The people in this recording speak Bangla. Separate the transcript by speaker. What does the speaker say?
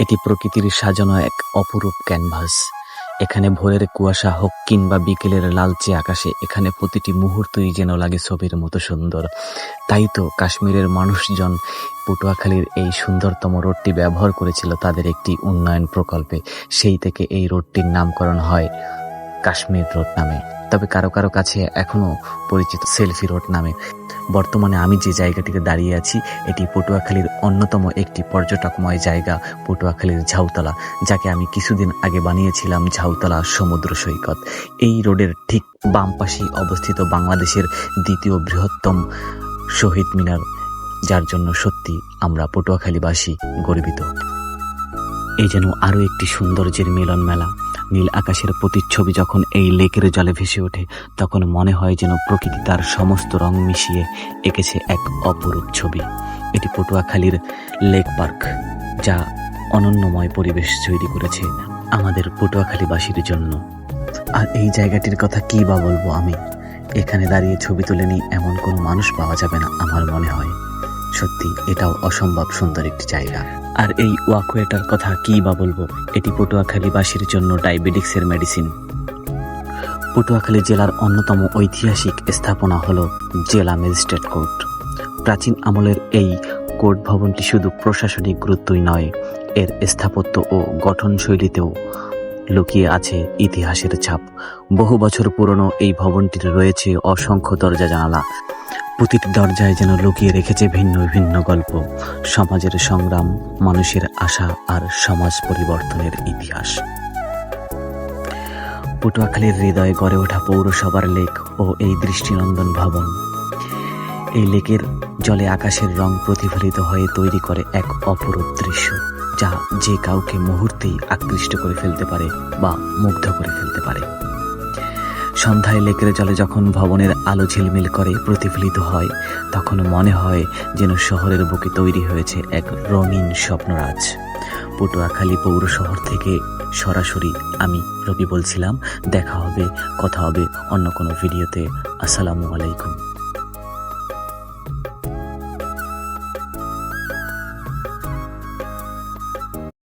Speaker 1: এটি প্রকৃতির সাজানো এক অপরূপ ক্যানভাস। এখানে ভোরের কুয়াশা হোক কিংবা বিকেলের লালচে আকাশে, এখানে প্রতিটি মুহূর্তই যেন লাগে ছবির মতো সুন্দর। তাই তো কাশ্মীরের মানুষজন পটুয়াখালীর এই সুন্দরতম রোডটি ব্যবহার করেছিল তাদের একটি উন্নয়ন প্রকল্পে। সেই থেকে এই রোডটির নামকরণ হয় কাশ্মীর রোড নামে। তবে কারও কারও কাছে এখনও পরিচিত সেলফি রোড নামে। বর্তমানে আমি যে জায়গাটিতে দাঁড়িয়ে আছি, এটি পটুয়াখালীর অন্যতম একটি পর্যটকময় জায়গা, পটুয়াখালীর ঝাউতলা, যাকে আমি কিছুদিন আগে বানিয়েছিলাম ঝাউতলা সমুদ্র সৈকত। এই রোডের ঠিক বাম পাশেই অবস্থিত বাংলাদেশের দ্বিতীয় বৃহত্তম শহীদ মিনার, যার জন্য সত্যি আমরা পটুয়াখালীবাসী গর্বিত। এই যেন আরও একটি সৌন্দর্যের মিলন মেলা নীল আকাশের প্রতিচ্ছবি যখন এই লেকের জলে ভেসে ওঠে, তখন মনে হয় যেন প্রকৃতি তার সমস্ত রং মিশিয়ে এঁকেছে এক অপরূপ ছবি। এটি পটুয়াখালীর লেক পার্ক, যা অনন্যময় পরিবেশ তৈরি করেছে আমাদের পটুয়াখালীবাসীর জন্য। আর এই জায়গাটির কথা কী বা বলব আমি? এখানে দাঁড়িয়ে ছবি তুলে নিই এমন কোনো মানুষ পাওয়া যাবে না, আমার মনে হয়। সত্যি, এটাও অসম্ভব সুন্দর একটি জায়গা। আর এই ওয়াকওয়েটার কথা কী বা বলব? এটি পটুয়াখালীবাসীর জন্য ডায়াবেটিক্সের মেডিসিন। পটুয়াখালী জেলার অন্যতম ঐতিহাসিক স্থাপনা হল জেলা ম্যাজিস্ট্রেট কোর্ট। প্রাচীন আমলের এই কোর্ট ভবনটি শুধু প্রশাসনিক গুরুত্বই নয়, এর স্থাপত্য ও গঠনশৈলীতেও লুকিয়ে আছে ইতিহাসের ছাপ। বহু বছর পুরনো এই ভবনটির রয়েছে অসংখ্য দরজা জানালা প্রতিটি দরজায় যেন লুকিয়ে রেখেছে ভিন্ন ভিন্ন গল্প। সমাজের সংগ্রাম, মানুষের আশা আর সমাজ পরিবর্তনের ইতিহাস। পটুয়াখালীর হৃদয়ে গড়ে ওঠা পৌরসভার লেক ও এই দৃষ্টিনন্দন ভবন। এই লেকের জলে আকাশের রং প্রতিফলিত হয়ে তৈরি করে এক অপরূপ দৃশ্য, যা যে কাউকে মুহূর্তেই আকৃষ্ট করে ফেলতে পারে বা মুগ্ধ করে ফেলতে পারে। সন্ধ্যায় লেকের জলে যখন ভবনের আলো ঝিলমিল করে, প্রতিফলিত হয়, তখন মনে হয় যেন শহরের বুকে তৈরি হয়েছে এক রঙিন স্বপ্নরাজ। পটুয়াখালী পৌর শহর থেকে সরাসরি আমি রবি বলছিলাম, দেখা হবে, কথা হবে অন্য কোনো ভিডিওতে। আসসালামু আলাইকুম।